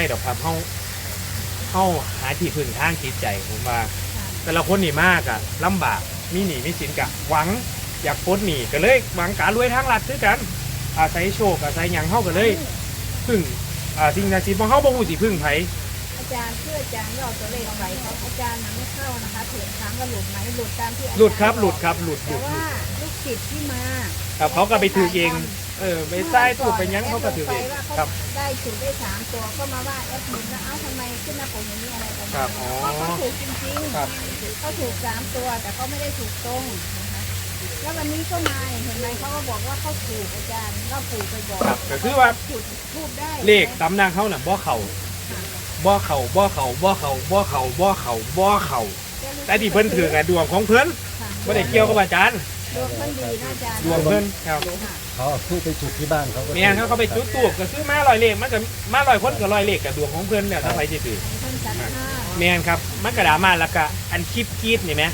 ายดอกครับเฮาเฮาหาที่พึ่งทางจิตใจผมว่าค่ะแต่ละคนนี่มากอะลำบากมีหนี้มีสินกะหวังอยากพ้นหนี้ก็เลยหวังการรวยทางลัดคือกัน อาศัยโชคอาศัยหยังเฮาก็เลยพึ่งอ่าสิ่งศักดิ์สิทธิ์ของเฮาบ่ฮู้สิพึ่งไผอาจารย์เพื่ออาจารย์ยอดตัวเลขไว้ครับอาจารย์มันไม่เข้านะคะถึงถามว่าหลุดไหมหลุดตามที่อาจารย์หลุดครับหลุดครับหลุดหแต่ลุดหลุว่าดลูกศิษย์ที่มา ครับเขาก็ไปถือเอง เออไปใต้ถูกไปหยังเขาก็ถือเองว่าครับเขาได้ถูกได้สามตัวก็มาว่าแอดมินแล้วเอ้าทำไมขึ้นมาผมอย่างนี้อะไรประมาณครับนี้อ๋อเพราะเขาถูกจริงครับๆเขาถูกสามตัวแต่เขาไม่ได้ถูกตรงนะคะแล้ววันนี้ก็มาเห็นไหมเขาก็บอกว่าเขาถูกอาจารย์ก็ปู่ไปบอกครับก็คือว่าถูกพูดได้เลขตำนางเขาน่ะบ่เข้าบ่เข้าบ่เข้าบ่เข้าบ่เข้าบ่เข้าบ่เข้าแต่ที่เพิ่นถือกับดวงของเพิ่นค่ะบ่ได้เกี่ยวกับอาจารย์ ดวงเพิ่นดีนะอาจารย์ดวงเพิ่นครับค่ะเขาเอาทูบไปจุดที่บ้านเขาก็แม่นเขาเขาไปจุดตูบก็คือมาลอยเลขมันก็มาลอยคนก็ลอยเลขกับดวงของเพิ่นแล้วถ้าใครสิถือเพิ่นจัดห้าแม่นครับมันกระดามาแล้วก็อันคลิปกรีดนี่แหม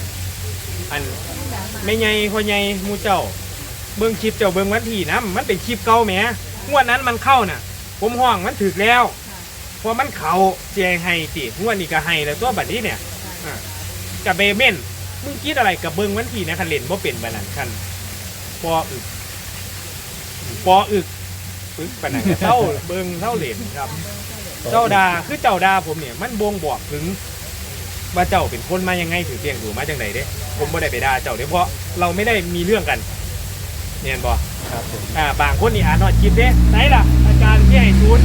อันเพิ่นด่ามาไม่ใหญ่พ่อใหญ่หมู่เจ้า เบิ่งคลิปเจ้าเบิ่งวันที่นะมันเป็นคลิปเก่าแหมงวดนั้นมันเข้าน่ะ ผมห้องมันถึกแล้วค่ะเพราะมันเขาเสียให้ติงวดนี้ก็ให้แล้วตัวบัดนี้เนี่ยค่ะกับเบเม่น มึงคิดอะไรกับเบิ่งวันที่นะคันเล่นบ่เป็นบัดนั้นคันปออึกปออึกปึกปานนั้นก็เศร้าเบิ่งเศร้าเล่นครับ เจ้าดาคือเจ้าดาผมเนี่ยมันบ่งบอกถึงว่าเจ้าเป็นคนมายังไงถือเตียงดูมาจังไดเด้ ผมบ่ได้ไปด่าเจ้าเด้เพราะเราไม่ได้มีเรื่องกันเนี่ยบ่ครับผมอ่าบางคนนี่อ่านนอดคลิปเด้ไหนล่ะ อาจารย์ที่ให้ศูนย์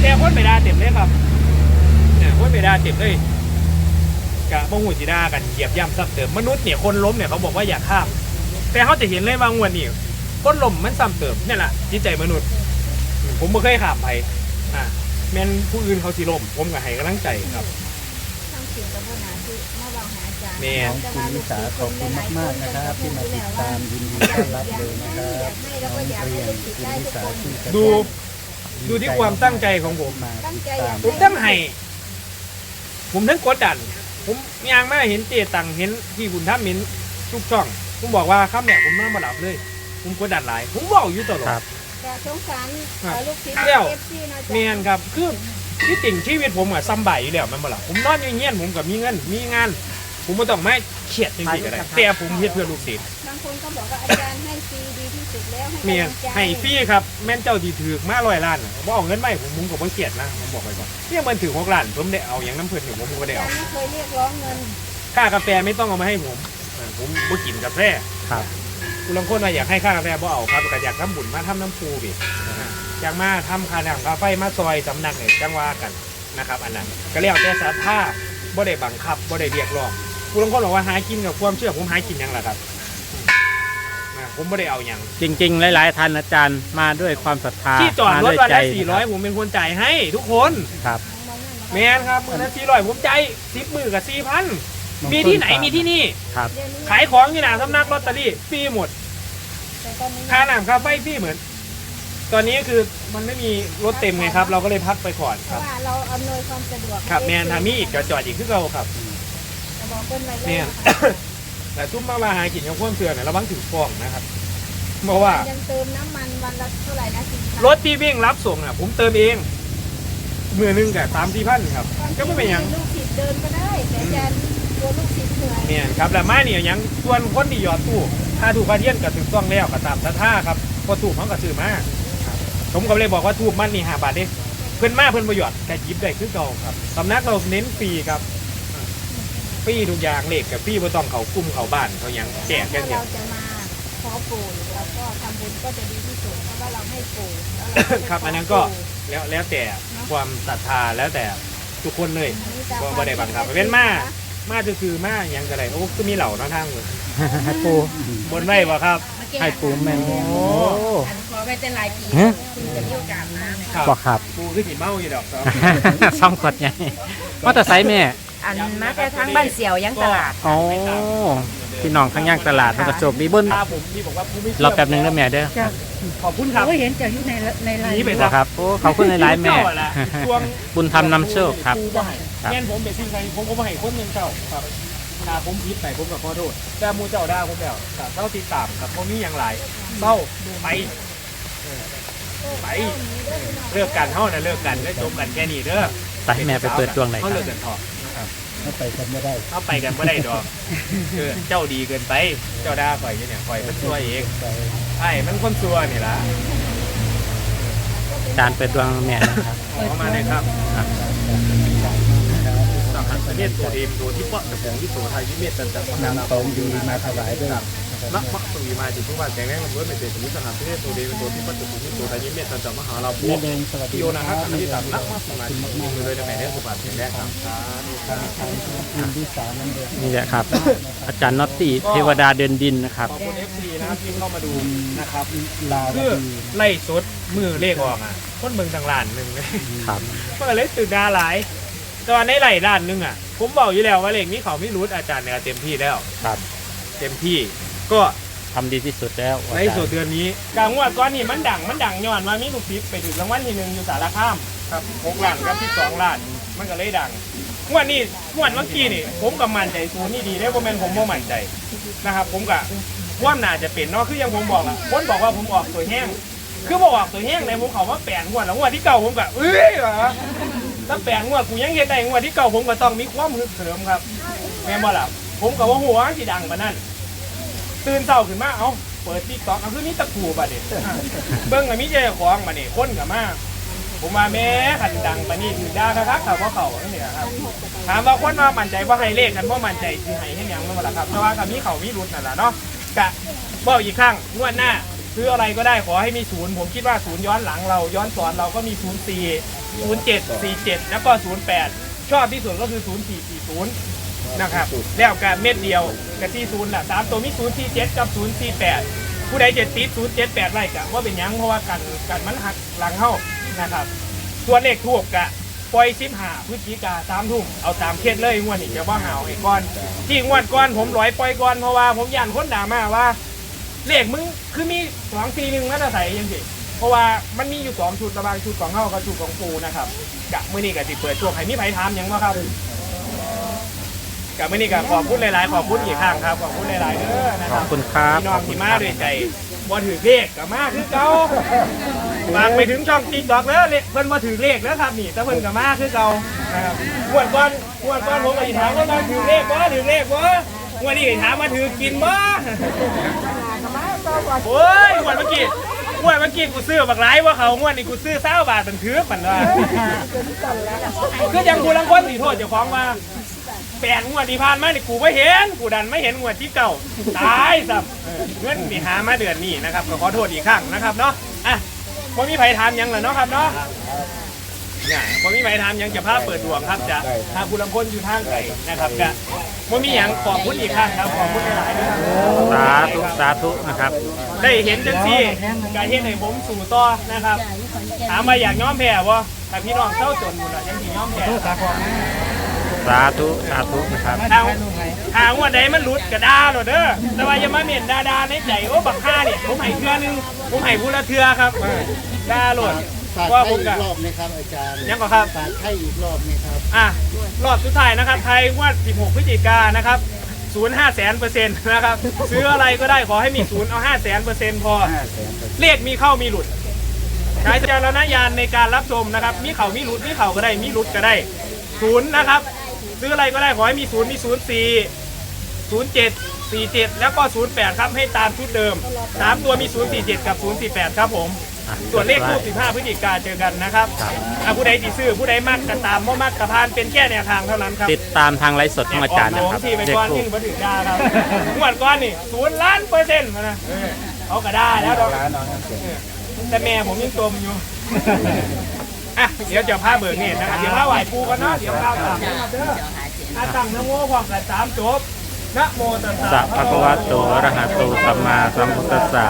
แต่คนไปด่าเต็มเลยครับเนี่ยคนไปด่าเต็มเลย กะบ่ฮู้สิด่ากันเหยียบย่ำซ้ำเติมมนุษย์เนี่ยคนล้มเนี่ยเขาบอกว่าอย่าข้าม แต่เขาจะเห็นเลยว่างวดนี้คนล้มมันซ้ำเติมเนี่ยแหละจิตใจมนุษย์อืมผมบ่เคยข้ามไปอ่าแม่นผู้อื่นเขาสิล้มผมก็ให้กำลังใจครับทั้งสิ่งกับปัญหาที่มาเว้าหาอาจารย์แม่น้องคุณนิสาขอบคุณมากๆนะครับที่มาติดตามยินดีต้อนรับเลยนะครับน้องเรียนคุณนิสาที่กระดูแทกดูที่ความตั้งใจของผม มาตั้งติดใจตามผมทั้งให้ ผมทั้งกดดัน ผมยางมาเห็นเจตังเห็นที่คุณทำเห็นทุกช่อง ผมบอกว่าคำเนี่ยผมนอนมาหลับเลย ผมกดดันหลาย ผมบอกอยู่ตลอครัดบแต่สงสารครับเอ่อลูกศิษย์เดี๋ยว เอฟซีนะอาจารย์เมียนครับ คือที่ติ่งชีวิตผมอะซ้ำใบอยู่แล้วแมันบ่ล่ะผมนอนอยู่เงี้ยนผมกับมีเงิน มีงาน ผมไม่ต้องไม่เครียดจริงๆก็ได้แต่ผมเฮ็ดเพื่อลูกศิษย์บางคนก็บอกว่าอาจารย์ให้ฟรีดีที่สุดแล้วให้เมียนกำลังใจให้ฟรีครับแม่นเจ้าดีถือมาร้อยล้านน่ะบ่เอาเงินไม่ผมผมก็บ่เครียดนะผมบอกไปก่อนเนี่ยมันถือหกล้านผมได้เอาอย่างน้ำเพิ่นอยู่ผมก็บ่ได้อาจาเอารย์ไม่เคยเรียกร้องเงินค่ากาแฟไม่ต้องเอามาให้ผมเออผมบ่กินกาแฟครับคุณลางคนว่าอยากให้ค่ากาแฟบ่เอาครับก็อยากทำบุญมาทำน้ำปูบินะฮะอยากมาทำค่าน้ำค่าไฟมาซอยสำนักเนี่ยจังว่ากันนะครับ อันนั้นก็แล้วแต่ศรัทธาบ่ได้บังคับบ่ได้เรียกร้อง คุณลางคนบอกว่าหากินกับความเชื่อผมหากินหยังล่ะครับอ่าผมบ่ได้เอาหยังจริง ๆ หลาย ๆท่านอาจารย์มาด้วยความศรัทธาที่จอดมารถด้วยวันใจละ400ผมเป็นคนจ่ายให้ ทุกคนครับ แมนครับมื้อละ400ผมจ่าย10มื้อกับ4,000มีที่ไหนมีที่นี่ ครับเดี๋ยวนี้ขายของที่หน้าสำนักลอตเตอรี่ฟรีหมดแต่ตอนนี้ค่าน้ำค่าไฟฟรีเหมือน ตอนนี้คือมันไม่มีรถเต็มไงครับ เราก็เลยพักไปก่อนเพครัราะบ ว่าเราอำนวยความสะดวกครับให้แมนทามีอีกก็จอดอีกคือเราครับ แต่บอกเพิ่นไว้แม่แล้วนนะคะแต่ทุ่มมาว่าหากินกับความเสื่อเนี่ยระวังถึงฟ้องนะครับ เพราะว่า ยังเติมน้ำมันวันละเท่าไหร่นะสินค้ารถที่วิ่งรับส่งอะ ผมเติมเองมือหนึงกับตามที่พันครับ ก็ไม่เป็นหยัง ลูกศิษย์เดินก็ได้แต่อาจารย์กลัวลูกศิษย์เหนื่อยเนี่ยครับแล้วมาเนี่ยยังส่วนคนที่หยอดตู้ถ้าถูกกระเทียนกับถึงต้องแล้วก็ตามสัทธาครับเพอถูกเขาก็ซื้อมาครับผมก็เลยบอกว่าถูกมันนี่ห้าบาทเด้เพื่อนมาเพื่อนประโยชน์แต่ยิบได้คือเก่าครับสำนักเราเน้นฟรีครับ ฟรีทุกอย่างเลขกับฟรีไม่ต้องเขากลุ่มเขาบ้านเขาหยังแจกกันถ้าเดียเราวจะมาขอปู่แล้วก็ทำบุญก็จะดีที่สุดเพราะว่าเราให้ปู่แล้วเราก็ไปครับขอันนั้นก็ ปู่ แล้วแล้วแต่ความศรัทธาแล้วแต่ทุกคนเลย อันนี้ตามบ่บ่ได้บังคับเป็นมา มาจะคือมาหยังกระไรโอ้ก็มีเหล่าเนาะทางเลยให้ปูบนไว้บ่ครับ ให้ปูแม่นโอ้โอ้อันขอไว้แต่หลายปีฮะคุณจะมีโอกาสมาไหมครับบอกครับ ปูคือสีเมาอยู่ดอกครับ ซ่องขวดไงว่าแต่ไซส์แม่ อันมาแต่ทั้งบ้านเสี่ยวยังตลาดโอ้พี่น้องข้างย่างตลาดมันก็โชคดีเบิ้ลตาผมที่บอกว่าปูไม่เชื่รอแป๊บหนึงนะแม่เด้อขอบคุณครับโอ้ยเห็นเจ้าอยู่ในในไลน์หนีไปบซะอกครับโอ้เขาขึ้นในไลน์แม่เจ้าอะล่ะช่วงบุญธรรมนำโชคครับปูบ่ให้ครับ แม่นผมเป็นสิ่งใดผมก็บ่ให้คนหนึงเจ้าครับถ้าผมผิดไปผมก็ขอโทษแต่หมูเจ้าด่าผมแล้วก็เศร้าติดตามครับบ่มีหยังหลายเศร้าไปเออไปเลิกกันเท่านะเลิกกันได้จบกันแค่นี้เด้อไปแม่ไปเปิดดวงหน่อยคเขารับเลิกกันเถอะ ถ้าไปกันไม่ได้เขาไปกันไม่ได้ดอกเออเจ้าดีเกินไป เจ้าด่าข่อยอยู่เนี่ยข่อยมันซัวเองไปไอ้มันคนซัวนี่ล่ะอาจารย์เปิดดวงแม่นะครับขอมาเลยครับครับสังหัสเนตรตัวเดมตัวที่เปาะตะพงที่โสไทยวิเมตตันจังนำของดีมาถวายด้วย นักมักสวีมาจิตทุกวันแกงแรงลำเบิดในเศรษฐีสังหัสเนตรตัวเดมตัวที่เปาะตะพงที่โสไทยวิเมตตันจังมหาเราพเรีวกนเองสวัสดีพี่โยนะครับที่ตัดนักมักสมาธิมีเลยในแม่เนี่ยสุภาพแข็งแรงครับนี่แหละครับ อาจารย์น็อตตี้เทวดาเดินดินนะครับขอบคุณ FC นะครับที่เข้ามาดูนะครับลาคือไล่สดมือเลขออกอะคนเมืองทางล้านหนึ่งเลยครับเมันก็เลยตื่นดาหลายตอนในไหล่ล้านหนึงอะผมบอกอยู่แล้วว่าเลขนี้เขาไม่รู้อาจารย์เนี่ยเต็มที่แล้วครับ เต็มที่ ก็ทำดีที่สุดแล้วอาในจารย์สุดเดือนนี้กลางงวดก้อนนี่มันดังมันดังย้อนว่ามีลูกศิษย์ไปถึงรางวัลที่หนึ่งอยู่สารคามครับหกล้านกับที่สองล้าน มันก็เลยดังงวดนี้งวดเมื่อกี้นี่ ผมกับมั่นใจศูนย์นี่ดีได้เพราะแม่นผมบ่มั่นใจนะครับ ผมกับว่าน่าจะเป็นเนาะคืออยังผมบอกอะคนบอกว่าผมออกตัวแห้งคือบอกออกตัวแห้งเลยผมเขาว่าแปดงวดแล้วงวดที่เก่าผมก็เอ้ยเหรอถ้าแปดงวดกูยังเห็นได้งวดที่เก่าผมก็ต้องมีความฮึกเหิมครับแม่นบ่ล่ะผมก็ว่าหัวที่ดังปานนั้น ตื่นเช้าขึ้นมาเอ้าเปิดติ๊กต็อกเอาคือนี่ตะกูบัดเด็เบิ้งกับมิเจ้าของบัดนี้คนกับมาผมมาแม่ขันดังปานนี้ถือด่าคักๆเขาเพราเขาเนี่ยครับถามว่าคนว่ามั่นใจว่าให้เลขกันว่ามั่นใจคือให้ให้ยังนั่นแหละครับเพราะว่ากับมีเขามีรุดนั่นแหละเนาะกะบอกอีกครั้งงวดหน้าซื้ออะไรก็ได้ขอให้มีศูนย์ผมคิดว่าศูนย์ย้อนหลังเราย้อนสอนเราก็มีศูนย์สี่ศูนย์เจ็ดสี่เจ็ดแล้วก็ศูนย์แปดชอบที่สุดก็คือศูนย์สี่สี่ศูนย์ นะครับแล้วกับเม็ดเดียวกับที่ศูนย์ละสามตัวมีศูนย์สี่เจ็ดกับศูนย์สี่แปดผู้ใดเจ็ดติดศูนย์เจ็ดแปดไว้กะว่าเป็นหยังเพราะว่ากันกันมันหักหลังเข้านะครับส่วนเลขทูบกะปล่อยสิบห้าพฤศจิกาสามทุ่มเอาตามเคสเลยงวดนี้จะว่าหาวไอ้ก้อนที่งวดก้อนผมร้อยปล่อยก้อนเพราะว่าผมยันคนด่ามาว่า เลขมึงคือมีสองสี่หนึ่งมาตรใส่ยังสิเพราะว่ามันมีอยู่สองชุดระหว่างชุดของเข้ากับชุดของปูนะครับกะเมื่อนี้กะติเปิดช่วงให้มีไผถามหยังว่าครับ กับมื่อนี้ก็ขอบคุณหลายๆ ขอบคุณอีกครั้งครับ ขอบคุณหลายๆเด้อนะขคอรับบคุณครับพี่น้ขอองบคุที่ณมาครับด้วยใจบ่ถือเลขกับมาคือเก่าฝากไปถึงช่องติ๊กต็อกแล้วเพิ่นมาถือเลขแล้วครับนี่แต่เพิ่นกับมาคือเก่านะครับงวดก่อนงวดก่อนผมก็สิถามว่ามาถือเลขบ่ถือเลขบ่งวดนี้ก็ถามมาถือกินบ่โอ้ยงวดเมื่อกี้งวดเมื่อกี้กูซื้อบักหลายว่าเขางวดนี้กูซื้อ20บาทมันถือปันว่า คือยังกูลังคนสิโทษเจ้าของว่า แปดงวดที่ผ่านมานี่กูไม่เห็น กูดันไม่เห็นงวดที่เก่าตายสับเออเงินมีหามาเดือนนี้นะครับก็ขอโทษอีกครั้งนะครับเนาะอะผมมีไผถามหยังเหรอเนาะครับเนาะเนี่ยผมมีไผถามหยังจะพาเปิดดวงครับจะทางคุณลำพนอยู่ทางไกลนะครับก็ผมมีหยังขอบคุณอีกครั้งครับขอบคุณหลายๆนะครับสาธุ สาธุนะครับ ได้เห็นจังซี่การเห็นให้ผมสู่ต่อนะครับ ถามมาอยากย้อมแพ้บ่ถ้าพี่น้องเจ้าจนหมดแล้วยังสิย้อมแพ้ สาธุสาธุนะครับเอาหางว่าใดมันหลุดกระดาโหลดเด้อแต่ว่าอย่ามาเมียนดาดาในใจโอ้บักฆ่าเนี่ยผมให้เทือนึงผมให้ผู้ละเทือครับเออดาโหลดฝากว่าให้ผมอีกะกรอบนะครับอาจารย์ยังก่อนครับฝากให้อีกรอบนะครับอะรอบสุดท้ายนะครับ ไทยงวด16 พฤศจิกายนนะครับศูนย์ห้าแสนเปอร์เซ็นต์นะครับ ซื้ออะไรก็ได้ขอให้มีศูนย์เอาห้าแสนเปอร์เซ็นต์พอห้าแสนเปอร์เซ็นต์เลขมีเข้ามีหลุดใช้จารณญาณในการรับชมนะครับ มีเข่ามีหลุดมีเข่าก็ได้มีหลุดก็ได้ศูนย์นะครับ ซื้ออะไรก็ได้ขอให้มีศูนย์มีศูนย์สี่ศูนย์เจ็ดสี่เจ็ดแล้วก็ศูนย์แปดครับให้ตามชุดเดิมสามตัวมีศูนย์สี่เจ็ดกับศูนย์สี่แปดครับผม อะส่วนเลขทูบสิบห้าพฤศจิกาเจอกันนะครับครับอะผู้ใดที่ซื้อผู้ใดมากกระตามบ่มากกระพานเป็นแค่แนวทางเท่านั้นครับติดตามทางไลฟ์สดของอาจารย์นะครับที่ไปเด็กก้อนถูที่กมาถึงดาครับงวดก้อนนี่ศูนย์ล้านเปอร์เซ็นต์นะเออเขาก็ได้แล้วดอกร้านน้องน้ำเสียงแต่แม่ผมยังจมอยู่ อะเดี๋ยวจะพาเบิกเนตรนะครับเดี๋ยวพาไหวปูกันเนาะเดี๋ยวพาตามนะครับเด้ออาตั้งนะโมความกันสามจบนะโมตัสสะสัพพะคะวะโตอะระหะโตสัมมาสัมพุทธัสสะ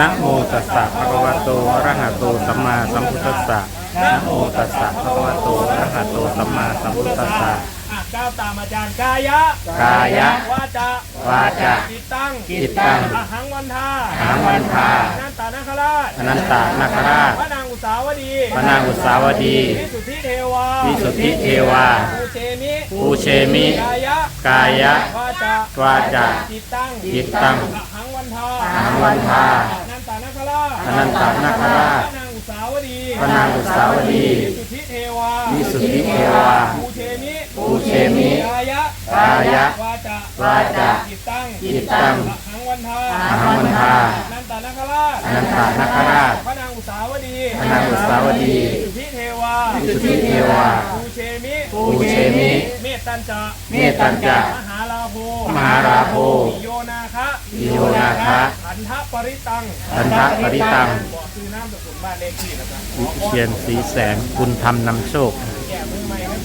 นะโมตัสสะภะคะวะโตอะระหะโตสัมมาสัมพุทธัสสะนะโมตัสสะภะคะวะโตอะระหะโตสัมมาสัมพุทธัสสะอะก้าวตามอาจารย์กายะกายะวาจาวาจาจิตตังจิตตังอหังวันทาอหังวันทาอนันตานาคราชอนันตนาคราชพระนางอุ สาวดีพระนางอุตสาวดี วิสุทธิเทวาวิสุทธิเทวา ภูเชมิภูเชมิ กายะกายะวาจาวาจาจิตตังจิตตัง อหังวันทาอหังวันทาอนันตานาคราชอนันตนาคราชพระนางอุสาวดีพระนางอุสาวดี วิสุทธิเทวาวิสุทธิเทวา ภูเชมิภูเชมิ กายะกายะวาจาวาจาจิตตังจิตตัง อหังวันทาอหังวันทานันตนาคราชอนันตนาคราชพระนางอุ สาวดีพระนางอุสาวดีวิสุทธิเทวาวิสุทธิเทวาภูเชมิภูเชมิ เมตตัญจะเมตตัญจะ มหาลาโภมหาราโภปิโยนาคะปิโยนาคะ ขันทปริตังพันธปริตัง บอกคือน้ำสกุลบ้านเลขที่นะครับวิเชียนสีแสงคุณธรรมนำโชค แก่มือใหม่ครับ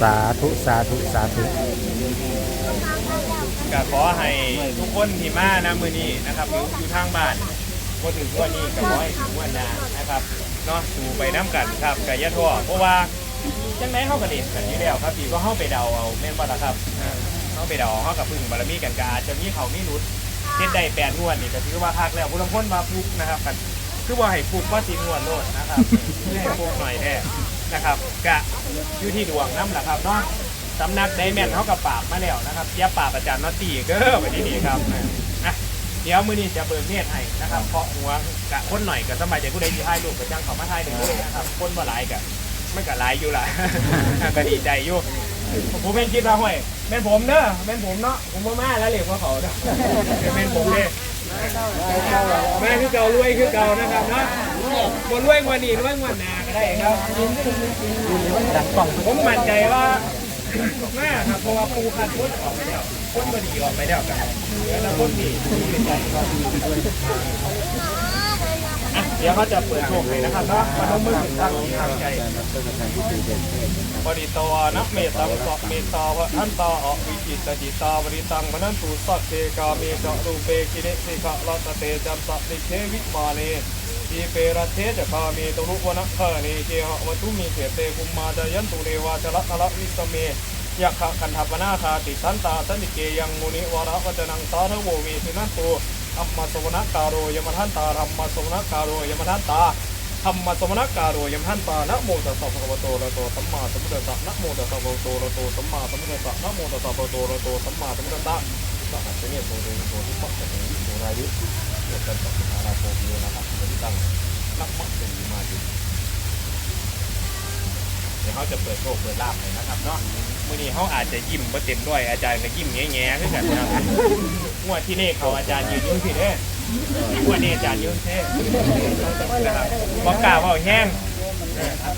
สาธุ สาธุ สาธุ ก็ขอให้ทุกคนที่มานะมือนี้นะครับอยู่อยู่ทางบ้านก็ถึงวันนี้ก็ขอให้ถึงวันหน้านะครับเนาะสู่ไปน้ำกันครับกับยะทั่วเพราะว่าจังไหนเข้ากระเด็นกันอยู่แล้วครับพี่ก็เข้าไปเดาเอาแม่นบ่ล่ะครับเข้าไปเดาเอาเขากับพึ่งบารมีกันกาจะมีเขามีรุดเฮ็ดได้แปดงวดนี่ก็ถือว่าคักแล้วผู้ลางคนมาฟุกนะครับกันคือว่าให้ฟุกว่าสิงวดโลดนะครับให้ฟุกหน่อยแท้นะครับกะอยู่ที่ดวงน้ำแหละครับเนาะ สำนักไดแมนเขากับปราบมาแล้วนะครับเสียปราบอาจารย์นอตตี้ก็ไปที่นี่ครับอะเดี๋ยวมื้อนี้จะเบิกเนตรให้นะครับเพราะหัวกะคนหน่อยกับสมัยใจผู้ใดที่ให้ลูกกับจ้างเขามาทายถึงเลยนะครับคนบ่หลายกะไม่กะหลายอยู่ล่ะก็ดีใจอยู่ผมเป็นคิดว่าห้วยแม่นผมเนอะแม่นผมเนาะผมบ่มาแล้วเหลียกว่าเขาเนาะแม่นผมเด้แม่คือเก่ารวยคือเก่านะครับเนาะบนรวยกว่านี้รวยกว่านาก็ได้ครับผมมั่นใจว่า แม่ครับเพราะว่าปูคันพ้นออกไปแล้วพ้นบดีออกไปแล้วกันแล้วพ้นดีดีใจครับอะเดี๋ยวเขาจะเปิดโชคเลยนะครับเนาะมาต้องมือถึงทางทางใจบริตวนักเมตังสะเมตาวะท่านตาออกวิจิตจิตาบริตังมนันตุสัตเตกาเมจารูเปกิเนสิกะลอตเตจัมสะติเทวิมาเล ทีเปรเทจะคามีตุรุวนักขเนเกหวัตุมีเขเตกุมมาจยันตุเรวาจละละวิสเมยะขะคันทัปนาธาติสันตาสันิเกยังมุนิวาระวัจนังสาธโววีสินันตุธรรมสวนักการโรยมทันตาธรรมสวนักการโรยมทันตาธรรมสวนักการโรยมทันตานะโมตัสสะภะคะวะโตระโตสัมมาสัมพุทธัสสะนะโมตัสสะภะคะวะโตอะระหะโตสัมมาสัมพุทธัสสะนะโมตัสสะภะคะวะโตอะระหะโตสัมมาสัมพุทธัสสะสัพพะเนโตเรโตทุกขะเตมิโสรายุเกิดกันสัพพะราโภโยนะครับเป็น ตั้งนักมักเป็นมาดีเดี๋ยวเขาจะเปิดโชคเปิดลาบเลยนะครับเนาะมื่อนี้เขาอาจจะยิ้มมาเต็มด้วยอาจารย์ก็ยิ้มแง่ๆขึ้นกันนะครับงวดที่นี่เขาอาจารย์ยืนยืนผิดเด้งวดนี้อาจารย์ยืนเท่นะครับบอกกล่าวว่าแห้ง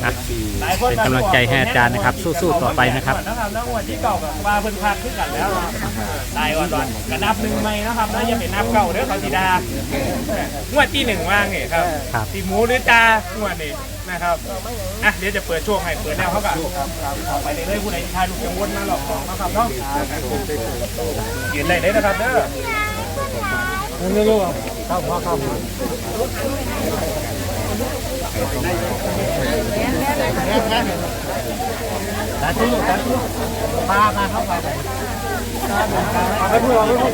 นะหลายคนเป็นกำลังใจให้อาจารย์นะครับ สู้ๆต่อไปนะครับนะครับแล้วงวดที่เก่ากับว่าเพิ่นพักขึ้นกันแล้วเนาะตายอ่อนๆกระนับหนึ่งไหมนะครับแล้วอย่าเป็นนับเก่าเด้อเขาสีดางวดที่หนึ่งว่างนี่ครับครับสีหมูหรือจ้างวดนี้นะครับอะเดี๋ยวจะเปิดช่วงให้เปิดแนวเขากับออกไปเรื่อยๆผู้ใดที่ทายลูกยังวนมาหลอกของนะครับเนาะยืนเลยเด้อนะครับเด้อนี่ลูกเข้าพ่อเข้า สาธุสาธุพามาเข้าไปเอาไปพูดเอาไปพูด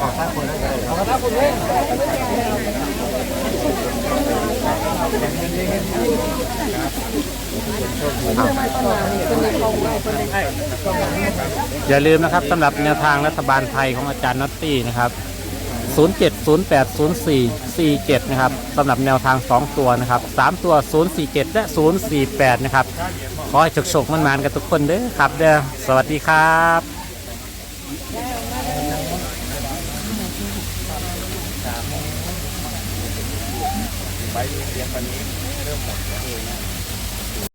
ขอท่าคนนั้นเลยเอาไปพูดเอย่าลืมนะครับสำหรับแนวทางรัฐบาลไทยของอาจารย์น็อตตี้นะครับ 07080447 นะครับสำหรับแนวทาง 2 ตัวนะครับ 3 ตัว 047 และ 048 นะครับ ขอให้โชคๆมันๆ กันทุกคนเด้อครับ เด้อสวัสดีครับไปเรียนวันนี้เริ่มหมด